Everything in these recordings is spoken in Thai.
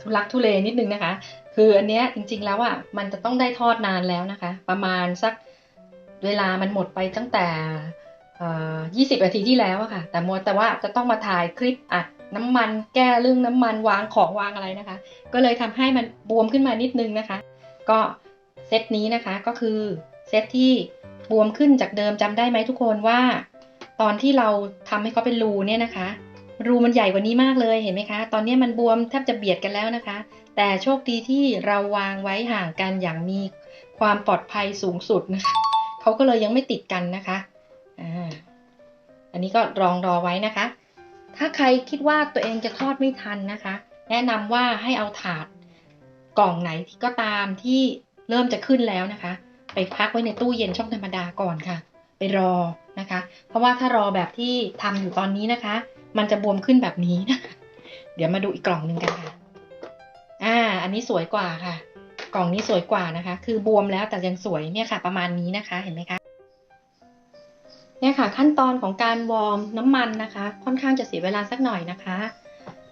ทุลักทุเลนิดนึงนะคะ คืออันเนี้ยจริงๆแล้วอะมันจะต้องได้ทอดนานแล้วนะคะ ประมาณสักเวลามันหมดไปตั้งแต่เอ่อ20นาทีที่แล้วอะค่ะ แต่มัวแต่ว่าจะต้องมาถ่ายคลิปอัดน้ำมันแก้เรื่องน้ำมันวางของวางอะไรนะคะ ก็เลยทำให้มันบวมขึ้นมานิดนึงนะคะ ก็เซตนี้นะคะก็คือเซตที่บวมขึ้นจากเดิมจำได้ไหมทุกคนว่า ตอนที่เราทำให้เขาเป็นรูเนี่ยนะคะ รูมันใหญ่กว่านี้มากเลยเห็นไหมคะ ตอนนี้มันบวมแทบจะเบียดกันแล้วนะคะ แต่โชคดีที่เราวางไว้ห่างกันอย่างมีความปลอดภัยสูงสุดนะคะเขาก็เลยยังไม่ติดกันนะคะอ่าอันนี้ก็รองรอไว้นะคะ ถ้าใครคิดว่าตัวเองจะทอดไม่ทันนะคะ แนะนำว่าให้เอาถาดกล่องไหนที่ก็ตามที่เริ่มจะขึ้นแล้วนะคะ ไปพักไว้ในตู้เย็นช่องธรรมดาก่อนค่ะ ไปรอนะคะ เพราะว่าถ้ารอแบบที่ทำอยู่ตอนนี้นะคะ มันจะบวมขึ้นแบบนี้นะเดี๋ยวมาดูอีกกล่องหนึ่งกันค่ะ อ่า อันนี้สวยกว่าค่ะ กล่องนี้สวยกว่านะคะ คือบวมแล้วแต่ยังสวยเนี่ยค่ะ ประมาณนี้นะคะ เห็นไหมคะ เนี่ยค่ะ ขั้นตอนของการวอร์มน้ำมันนะคะ ค่อนข้างจะเสียเวลาสักหน่อยนะคะ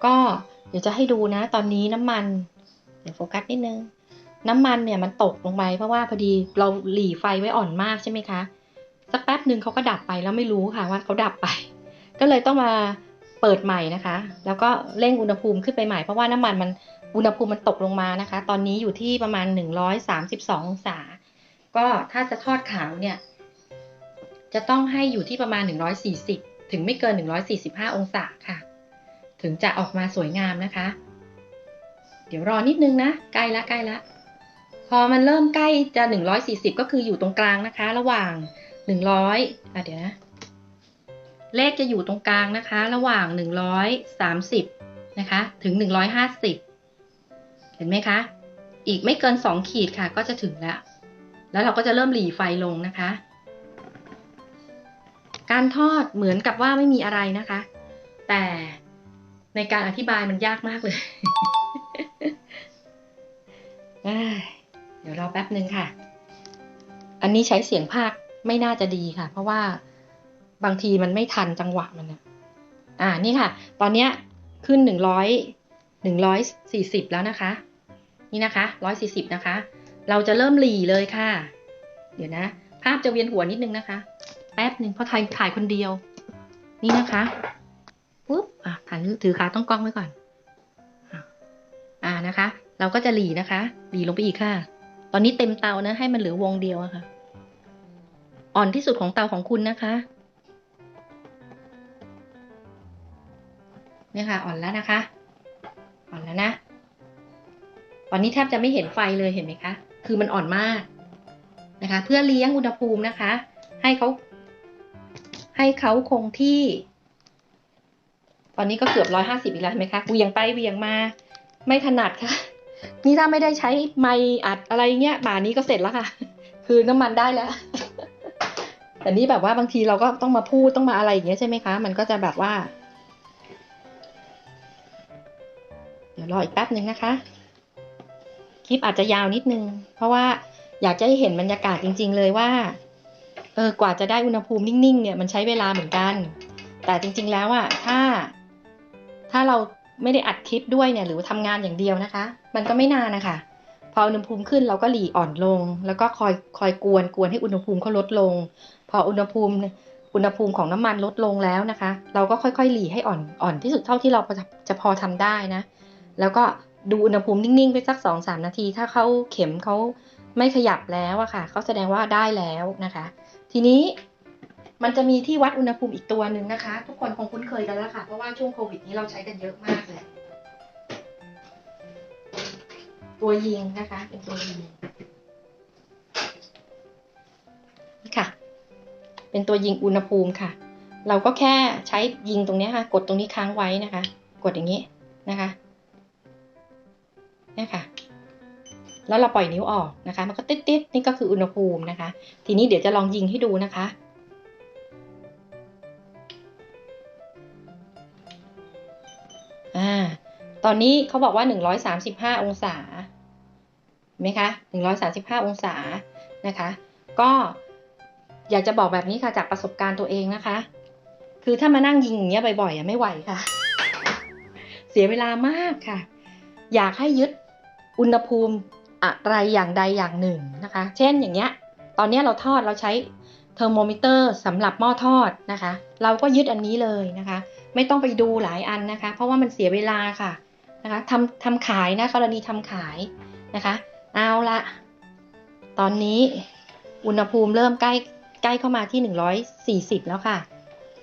ก็เดี๋ยวจะให้ดูนะ ตอนนี้น้ำมัน เดี๋ยวโฟกัสนิดนึง น้ำมันเนี่ยมันตกลงไปเพราะว่าพอดีเราหลีไฟไว้อ่อนมากใช่ไหมคะ สักแป๊บหนึ่งเขาก็ดับไปแล้วไม่รู้ค่ะว่าเขาดับไป ก็เลยต้องมา เปิดใหม่นะคะ แล้วก็เร่งอุณหภูมิขึ้นไปใหม่เพราะว่าน้ำมันมันอุณหภูมิมันตกลงมานะคะ ตอนนี้อยู่ที่ประมาณ 132องศา ก็ถ้าจะทอดขาวเนี่ย จะต้องให้อยู่ที่ประมาณ 140 ถึงไม่เกิน 145 องศาค่ะ ถึงจะออกมาสวยงามนะคะ เดี๋ยวรอนิดนึงนะ ใกล้ละใกล้ละ พอมันเริ่มใกล้จะ 140 ก็คืออยู่ตรงกลางนะคะ ระหว่าง 100อะเดี๋ยวนะ เลขจะอยู่ตรงกลางนะคะ ระหว่าง 130 นะคะ ถึง 150 เห็นไหมคะ อีกไม่เกิน 2 ขีดค่ะ ก็จะถึงแล้ว แล้วเราก็จะเริ่มหลีไฟลงนะคะ การทอดเหมือนกับว่าไม่มีอะไรนะคะ แต่ในการอธิบายมันยากมากเลยเอ้ยเดี๋ยวรอแป๊บหนึ่งค่ะ อันนี้ใช้เสียงภาคไม่น่าจะดีค่ะ เพราะว่า บางทีมันไม่ทันจังหวะมันนะอ่านี่ค่ะ ตอนเนี้ยขึ้นหนึ่งร้อยหนึ่งร้อยสี่สิบแล้วนะคะ นี่นะคะร้อยสี่สิบนะคะ เราจะเริ่มหลีเลยค่ะ เดี๋ยวนะ ภาพจะเวียนหัวนิดนึงนะคะ แป๊บหนึ่งเพราะถ่ายถ่ายคนเดียว นี่นะคะปุ๊บอะถ่ายถือขาต้องกล้องไว้ก่อน อ่านะคะ เราก็จะหลีนะคะหลีลงไปอีกค่ะ ตอนนี้เต็มเตานะให้มันเหลือวงเดียวอะค่ะ อ่อนที่สุดของเตาของคุณนะคะ เนี่ยค่ะอ่อนแล้วนะคะ อ่อนแล้วนะ ตอนนี้แทบจะไม่เห็นไฟเลยเห็นไหมคะ คือมันอ่อนมากนะคะ เพื่อเลี้ยงอุณหภูมินะคะ ให้เขาให้เขาคงที่ ตอนนี้ก็เกือบร้อยห้าสิบอีกแล้วเห็นไหมคะเหวียงไปเวียงมา ไม่ถนัดค่ะ นี่ถ้าไม่ได้ใช้ไมค์อัดอะไรเงี้ยป่านนี้ก็เสร็จแล้วค่ะ คือน้ำมันได้แล้วแต่นี่แบบว่าบางทีเราก็ต้องมาพูดต้องมาอะไรอย่างเงี้ยใช่ไหมคะ มันก็จะแบบว่า รออีกแป๊บหนึ่งนะคะ คลิปอาจจะยาวนิดนึง เพราะว่าอยากจะให้เห็นบรรยากาศจริง ๆ เลยว่าเออกว่าจะได้อุณหภูมินิ่งๆเนี่ยมันใช้เวลาเหมือนกัน แต่จริง ๆ แล้วอะถ้า ถ้าเราไม่ได้อัดคลิปด้วยเนี่ยหรือว่าทำงานอย่างเดียวนะคะ มันก็ไม่นานนะคะพออุณหภูมิขึ้นเราก็หลีอ่อนลง แล้วก็คอยคอยกวนกวนให้อุณหภูมิเขาลดลง พออุณหภูมิอุณหภูมิของน้ำมันลดลงแล้วนะคะ เราก็ค่อยๆ หลีให้อ่อนอ่อนที่สุดเท่าที่เราจะจะพอทำได้นะ แล้วก็ดูอุณหภูมินิ่งๆ ไปสักสองสามนาที ถ้าเขาเข็มเขาไม่ขยับแล้วอะค่ะเขาแสดงว่าได้แล้วนะคะ ทีนี้มันจะมีที่วัดอุณหภูมิอีกตัวหนึ่งนะคะ ทุกคนคงคุ้นเคยกันแล้วค่ะ เพราะว่าช่วงโควิดนี้เราใช้กันเยอะมากเลยตัวยิงนะคะ เป็นตัวยิงนี่ค่ะ เป็นตัวยิงอุณหภูมิค่ะ เราก็แค่ใช้ยิงตรงนี้ค่ะ กดตรงนี้ค้างไว้นะคะ กดอย่างนี้นะคะ แล้วเราปล่อยนิ้วออกนะคะ มันก็ติดๆนี่ก็คืออุณหภูมินะคะ ทีนี้เดี๋ยวจะลองยิงให้ดูนะคะ อ่า ตอนนี้เขาบอกว่า 135 องศาเห็นไหมคะ 135 องศานะคะ ก็อยากจะบอกแบบนี้ค่ะจากประสบการณ์ตัวเองนะคะ คือถ้ามานั่งยิงอย่างเงี้ยบ่อยๆอะไม่ไหวค่ะ เสียเวลามากค่ะ อยากให้ยึดอุณหภูมิ อะไรอย่างใดอย่างหนึ่งนะคะ เช่นอย่างเงี้ย ตอนนี้เราทอดเราใช้เทอร์โมมิเตอร์สำหรับหม้อทอดนะคะ เราก็ยึดอันนี้เลยนะคะ ไม่ต้องไปดูหลายอันนะคะ เพราะว่ามันเสียเวลาค่ะนะคะทำทำขายนะกรณีทำขายนะคะ เอาละตอนนี้อุณหภูมิเริ่มใกล้ใกล้เข้ามาที่ 140 แล้วค่ะ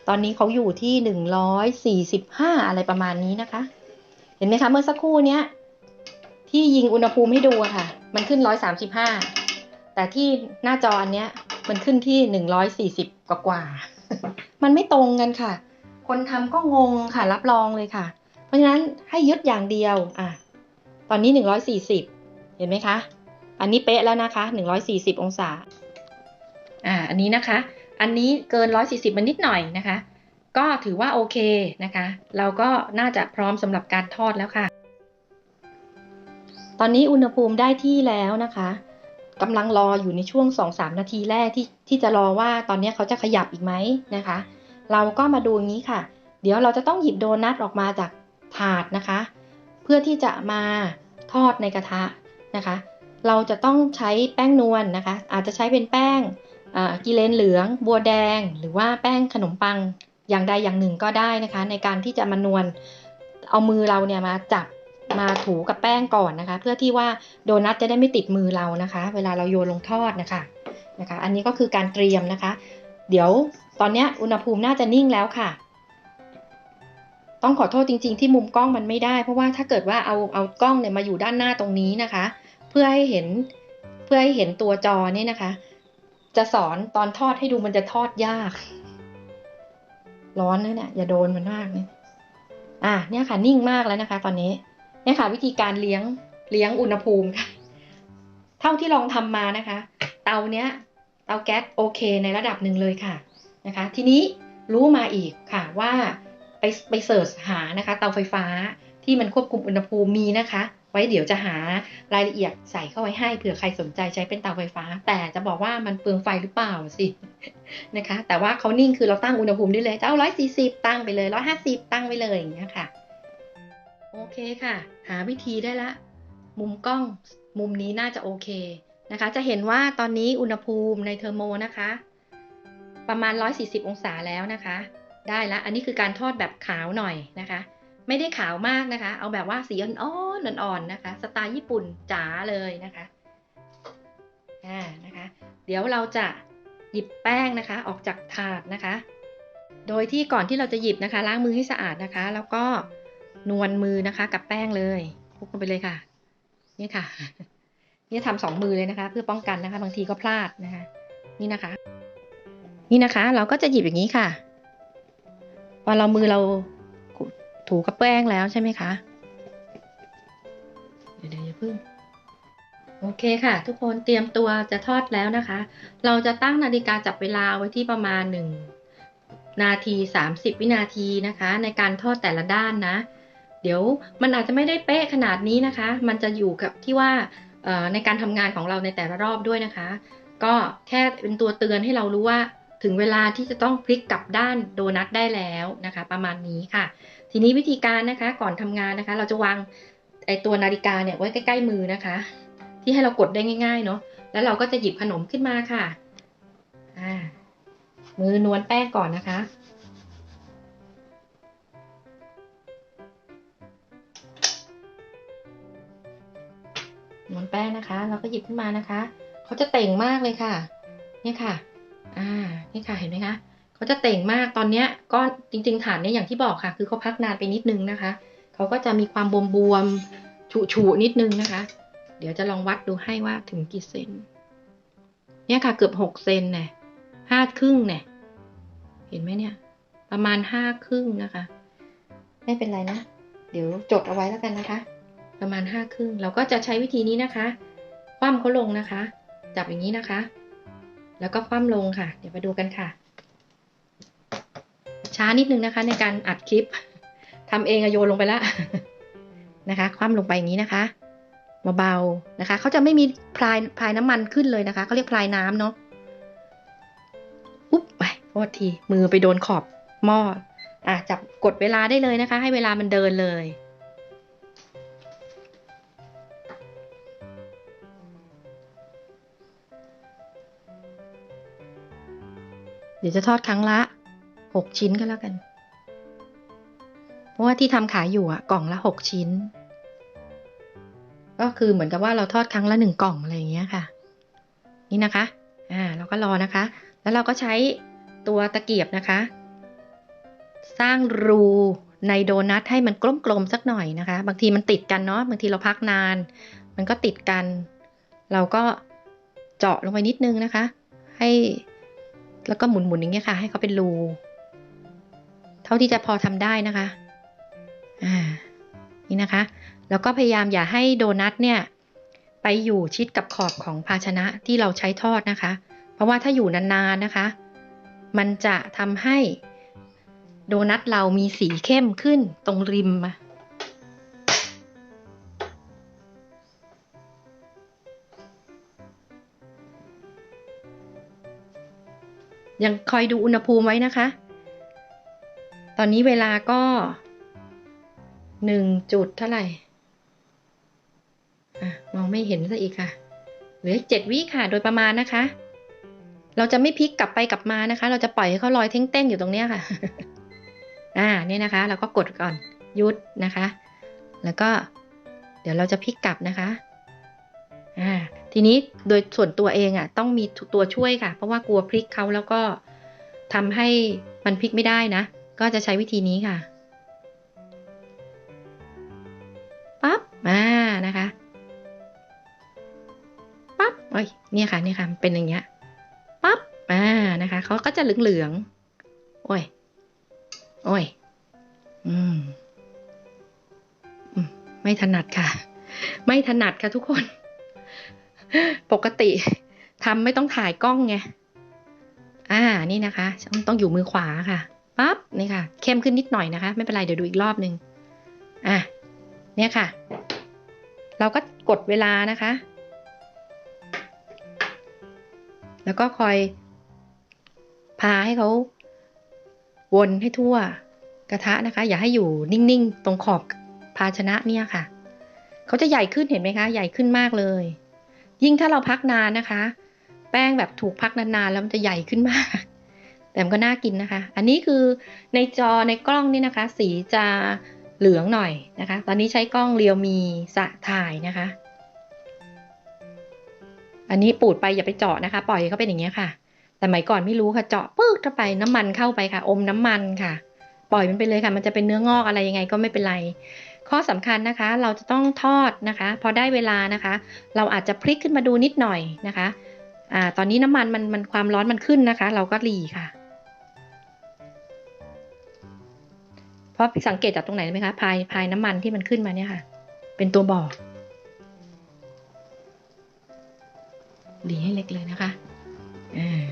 ตอนนี้เขาอยู่ที่ 145 อะไรประมาณนี้นะคะ เห็นไหมคะ เมื่อสักครู่เนี้ย ที่ยิงอุณหภูมิให้ดูค่ะ มันขึ้น135แต่ที่หน้าจออันเนี้ยมันขึ้นที่140กว่ากว่า มันไม่ตรงกันค่ะ คนทำก็งงค่ะรับรองเลยค่ะ เพราะฉะนั้นให้ยึดอย่างเดียวอะตอนนี้140เห็นไหมคะ อันนี้เป๊ะแล้วนะคะ140องศาอ่าอันนี้นะคะ อันนี้เกิน140มันนิดหน่อยนะคะ ก็ถือว่าโอเคนะคะ เราก็น่าจะพร้อมสำหรับการทอดแล้วค่ะ ตอนนี้อุณหภูมิได้ที่แล้วนะคะกำลังรออยู่ในช่วง 2-3 นาทีแรกที่ที่จะรอว่าตอนนี้เขาจะขยับอีกไหมนะคะ เราก็มาดูอย่างนี้ค่ะ เดี๋ยวเราจะต้องหยิบโดนัทออกมาจากถาดนะคะ เพื่อที่จะมาทอดในกระทะนะคะ เราจะต้องใช้แป้งนวลนนะคะ อาจจะใช้เป็นแป้งกิเลนเหลือง บัวแดง หรือว่าแป้งขนมปังอย่างใดอย่างหนึ่งก็ได้นะคะ ในการที่จะมานวลเอามือเราเนี่ยมาจับ มาถูกับแป้งก่อนนะคะ เพื่อที่ว่าโดนัทจะได้ไม่ติดมือเรานะคะ เวลาเราโยนลงทอดนะคะนะคะ อันนี้ก็คือการเตรียมนะคะ เดี๋ยวตอนนี้อุณหภูมิน่าจะนิ่งแล้วค่ะ ต้องขอโทษจริง ๆ ที่มุมกล้องมันไม่ได้ เพราะว่าถ้าเกิดว่าเอาเอากล้องเนี่ยมาอยู่ด้านหน้าตรงนี้นะคะ เพื่อให้เห็นเพื่อให้เห็นตัวจอเนี่ยนะคะ จะสอนตอนทอดให้ดูมันจะทอดยาก ร้อนนะเนี่ยอย่าโดนมันมากเนี่ยอะเนี่ยค่ะนิ่งมากแล้วนะคะ ตอนนี้ เนี่ยค่ะวิธีการเลี้ยงเลี้ยงอุณหภูมิค่ะ เท่าที่ลองทำมานะคะ เตาเนี้ยเตาแก๊สโอเคในระดับหนึ่งเลยค่ะนะคะ ทีนี้รู้มาอีกค่ะว่าไปไปเสิร์ชหานะคะ เตาไฟฟ้าที่มันควบคุมอุณหภูมิมีนะคะ ไว้เดี๋ยวจะหารายละเอียดใส่เข้าไว้ให้เผื่อใครสนใจใช้เป็นเตาไฟฟ้า แต่จะบอกว่ามันเปลืองไฟหรือเปล่าสินะคะ แต่ว่าเขานิ่งคือเราตั้งอุณหภูมิได้เลยจะเอาร้อยสี่สิบตั้งไปเลยร้อยห้าสิบตั้งไปเลยอย่างเงี้ยค่ะ โอเคค่ะ หาวิธีได้ละ มุมกล้องมุมนี้น่าจะโอเคนะคะ จะเห็นว่าตอนนี้อุณหภูมิในเทอร์โมนะคะ ประมาณ 140 องศาแล้วนะคะ ได้ละอันนี้คือการทอดแบบขาวหน่อยนะคะ ไม่ได้ขาวมากนะคะ เอาแบบว่าสีอ่อนๆอ่อนๆนะคะ สไตล์ญี่ปุ่นจ๋าเลยนะคะอ่านะคะ เดี๋ยวเราจะหยิบแป้งนะคะ ออกจากถาดนะคะ โดยที่ก่อนที่เราจะหยิบนะคะ ล้างมือให้สะอาดนะคะ แล้วก็ นวลมือนะคะ กับแป้งเลยคลุกลงไปเลยค่ะ นี่ค่ะ นี่ทำสองมือเลยนะคะ เพื่อป้องกันนะคะ บางทีก็พลาดนะคะ นี่นะคะ นี่นะคะ เราก็จะหยิบอย่างนี้ค่ะพอเรามือเราถูกับแป้งแล้วใช่ไหมคะเดี๋ยวเดี๋ยวอย่าเพิ่งโอเคค่ะ ทุกคนเตรียมตัวจะทอดแล้วนะคะ เราจะตั้งนาฬิกาจับเวลาไว้ที่ประมาณ 1 นาที 30 วินาทีนะคะ ในการทอดแต่ละด้านนะ ดี๋ยวมันอาจจะไม่ได้เป๊ะขนาดนี้นะคะ มันจะอยู่กับที่ว่าในการทำงานของเราในแต่ละรอบด้วยนะคะ ก็แค่เป็นตัวเตือนให้เรารู้ว่าถึงเวลาที่จะต้องพลิกกลับด้านโดนัทได้แล้วนะคะ ประมาณนี้ค่ะ ทีนี้วิธีการนะคะก่อนทำงานนะคะ เราจะวางไอตัวนาฬิกาเนี่ยไว้ใกล้ๆมือนะคะ ที่ให้เรากดได้ง่ายๆเนาะแล้วเราก็จะหยิบขนมขึ้นมาค่ะอ่ามือนวลแป้งก่อนนะคะ นวลแป้งนะคะ เราก็หยิบขึ้นมานะคะ เขาจะเต่งมากเลยค่ะ เนี่ยค่ะ อ่า นี่ค่ะ เห็นไหมคะ เขาจะเต่งมาก ตอนเนี้ยก็จริง ๆ ฐานเนี่ยอย่างที่บอกค่ะ คือเขาพักนานไปนิดนึงนะคะ เขาก็จะมีความบวมๆ ฉุๆนิดนึงนะคะ เดี๋ยวจะลองวัดดูให้ว่าถึงกี่เซน เนี่ยค่ะ เกือบหกเซนเนี่ยห้าครึ่งเนี่ย เห็นไหมเนี่ย ประมาณห้าครึ่งนะคะ ไม่เป็นไรนะ เดี๋ยวจดเอาไว้แล้วกันนะคะ ประมาณห้าครึ่งเราก็จะใช้วิธีนี้นะคะ คว่ำเขาลงนะคะ จับอย่างนี้นะคะ แล้วก็คว่ำลงค่ะ เดี๋ยวไปดูกันค่ะ ช้านิดนึงนะคะ ในการอัดคลิปทำเองอะโยนลงไปแล้วนะคะ คว่ำลงไปอย่างนี้นะคะเบาๆนะคะเขาจะไม่มีพลายพลายน้ำมันขึ้นเลยนะคะเขาเรียกพลายน้ำเนาะอุ๊บไปโทษทีมือไปโดนขอบหม้ออะจับกดเวลาได้เลยนะคะ ให้เวลามันเดินเลย ดี๋ยวจะทอดครั้งละหกชิ้นก็แล้วกัน เพราะว่าที่ทำขายอยู่อะกล่องละหกชิ้น ก็คือเหมือนกับว่าเราทอดครั้งละหนึ่งกล่องอะไรอย่างเงี้ยค่ะ นี่นะคะ อ่าเราก็รอนะคะ แล้วเราก็ใช้ตัวตะเกียบนะคะ สร้างรูในโดนัทให้มันกลมๆสักหน่อยนะคะ บางทีมันติดกันเนาะบางทีเราพักนาน มันก็ติดกัน เราก็เจาะลงไปนิดนึงนะคะ ให้ แล้วก็หมุนๆอย่างเงี้ยค่ะ ให้เขาเป็นรูเท่าที่จะพอทำได้นะคะอ่านี่นะคะ แล้วก็พยายามอย่าให้โดนัทเนี่ยไปอยู่ชิดกับขอบของภาชนะที่เราใช้ทอดนะคะ เพราะว่าถ้าอยู่นานๆนะคะ มันจะทำให้โดนัทเรามีสีเข้มขึ้นตรงริม ยังคอยดูอุณหภูมิไว้นะคะ ตอนนี้เวลาก็หนึ่งจุดเท่าไหร่อะมองไม่เห็นซะอีกค่ะ เหลือเจ็ดวิค่ะ โดยประมาณนะคะ เราจะไม่พลิกกลับไปกลับมานะคะ เราจะปล่อยให้เขาลอยเท่งๆอยู่ตรงเนี้ยค่ะ อ่าเนี่ยนะคะ เราก็กดก่อนยุดนะคะ แล้วก็ เดี๋ยวเราจะพลิกกลับนะคะ อ่า ทีนี้โดยส่วนตัวเองอะต้องมีตัวช่วยค่ะ เพราะว่ากลัวพลิกเขาแล้วก็ทำให้มันพลิกไม่ได้นะ ก็จะใช้วิธีนี้ค่ะปั๊บมานะคะปั๊บเอ้ยเนี่ยค่ะเนี่ยค่ะเป็นอย่างเงี้ยปั๊บอ่านะคะเขาก็จะเหลืองๆโอ้ยโอ้ยอืมไม่ถนัดค่ะ ไม่ถนัดค่ะทุกคน ปกติทำไม่ต้องถ่ายกล้องไง อ่า นี่นะคะ ต้องอยู่มือขวาค่ะ ปั๊บ นี่ค่ะ เข้มขึ้นนิดหน่อยนะคะ ไม่เป็นไร เดี๋ยวดูอีกรอบหนึ่งอะ เนี่ยค่ะ เราก็กดเวลานะคะ แล้วก็คอย พาให้เขาวนให้ทั่วกระทะนะคะ อย่าให้อยู่นิ่ง ๆ ตรงขอบภาชนะเนี่ยค่ะ เขาจะใหญ่ขึ้นเห็นไหมคะ ใหญ่ขึ้นมากเลย ยิ่งถ้าเราพักนานนะคะ แป้งแบบถูกพักนานๆแล้วมันจะใหญ่ขึ้นมาก แต่มันก็น่ากินนะคะ อันนี้คือในจอในกล้องนี่นะคะ สีจะเหลืองหน่อยนะคะ ตอนนี้ใช้กล้องเรียวมีสะถ่ายนะคะ อันนี้ปูดไปอย่าไปเจาะนะคะ ปล่อยเขาเป็นอย่างเงี้ยค่ะ แต่สมัยก่อนไม่รู้ค่ะเจาะปึ๊กเข้าไปน้ำมันเข้าไปค่ะ อมน้ำมันค่ะ ปล่อยมันไปเลยค่ะ มันจะเป็นเนื้องอกอะไรยังไงก็ไม่เป็นไร ข้อสำคัญนะคะ เราจะต้องทอดนะคะ พอได้เวลานะคะ เราอาจจะพลิกขึ้นมาดูนิดหน่อยนะคะอ่าตอนนี้น้ำมันมันมันความร้อนมันขึ้นนะคะ เราก็รีค่ะเพราะสังเกตจากตรงไหนไหมคะพายพายน้ำมันที่มันขึ้นมาเนี่ยค่ะ เป็นตัวบอกหลีให้เล็กเลยนะคะอ่า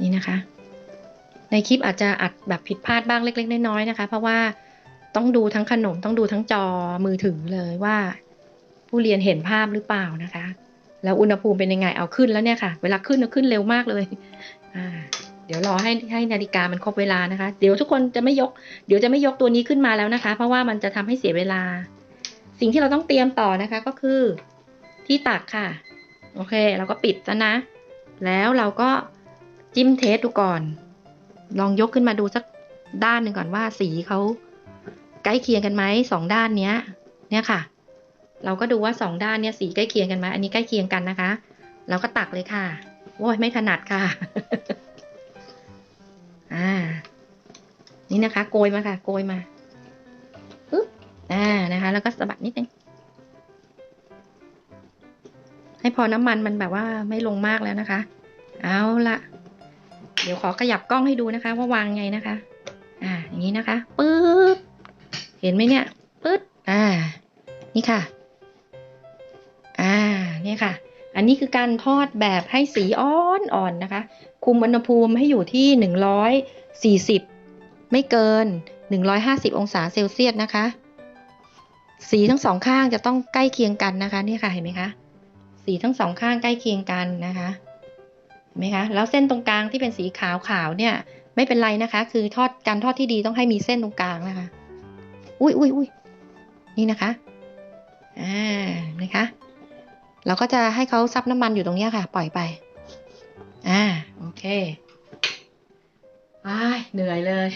นี่นะคะ ในคลิปอาจจะอัดแบบผิดพลาดบ้างเล็ก ๆ น้อยๆนะคะ เพราะว่า ต้องดูทั้งขนมต้องดูทั้งจอมือถือเลยว่า ผู้เรียนเห็นภาพหรือเปล่านะคะ แล้วอุณหภูมิเป็นยังไงเอาขึ้นแล้วเนี่ยค่ะ เวลาขึ้นก็ขึ้นเร็วมากเลยอ่าเดี๋ยวรอให้ให้นาฬิกามันครบเวลานะคะ เดี๋ยวทุกคนจะไม่ยก เดี๋ยวจะไม่ยกตัวนี้ขึ้นมาแล้วนะคะ เพราะว่ามันจะทำให้เสียเวลา สิ่งที่เราต้องเตรียมต่อนะคะก็คือที่ตักค่ะ โอเค เราก็ปิดซะนะ แล้วเราก็จิ้มเทสดูก่อน ลองยกขึ้นมาดูสักด้านหนึ่งก่อนว่าสีเขา ใกล้เคียงกันไหมสองด้านเนี้ยเนี่ยค่ะ เราก็ดูว่าสองด้านเนี้ยสีใกล้เคียงกันไหมอันนี้ใกล้เคียงกันนะคะ เราก็ตักเลยค่ะโอ้ยไม่ถนัดค่ะอ่านี่นะคะโกยมาค่ะ โกยมาปึ๊บอ่านะคะ แล้วก็สะบัดนิดนึงให้พอน้ำมันมันแบบว่าไม่ลงมากแล้วนะคะ เอาละเดี๋ยวขอขยับกล้องให้ดูนะคะ ว่าวางไงนะคะ อ่า อย่างนี้นะคะปึ๊บ เห็นไหมเนี่ยปึ๊ดอ่า นี่ค่ะ อ่า เนี่ยค่ะ อันนี้คือการทอดแบบให้สีอ่อนอ่อนนะคะ คุมอุณหภูมิให้อยู่ที่หนึ่งร้อยสี่สิบไม่เกินหนึ่งร้อยห้าสิบองศาเซลเซียสนะคะ สีทั้งสองข้างจะต้องใกล้เคียงกันนะคะ นี่ค่ะ เห็นไหมคะ สีทั้งสองข้างใกล้เคียงกันนะคะเห็นไหมคะ แล้วเส้นตรงกลางที่เป็นสีขาวขาวเนี่ย ไม่เป็นไรนะคะ คือทอดการทอดที่ดีต้องให้มีเส้นตรงกลางนะคะ อุ้ยอุ้ยอุ้ยนี่นะคะ อ่า นะคะ เราก็จะให้เขาซับน้ำมันอยู่ตรงนี้ค่ะ ปล่อยไป อ่า โอเคอ้ายเหนื่อยเลย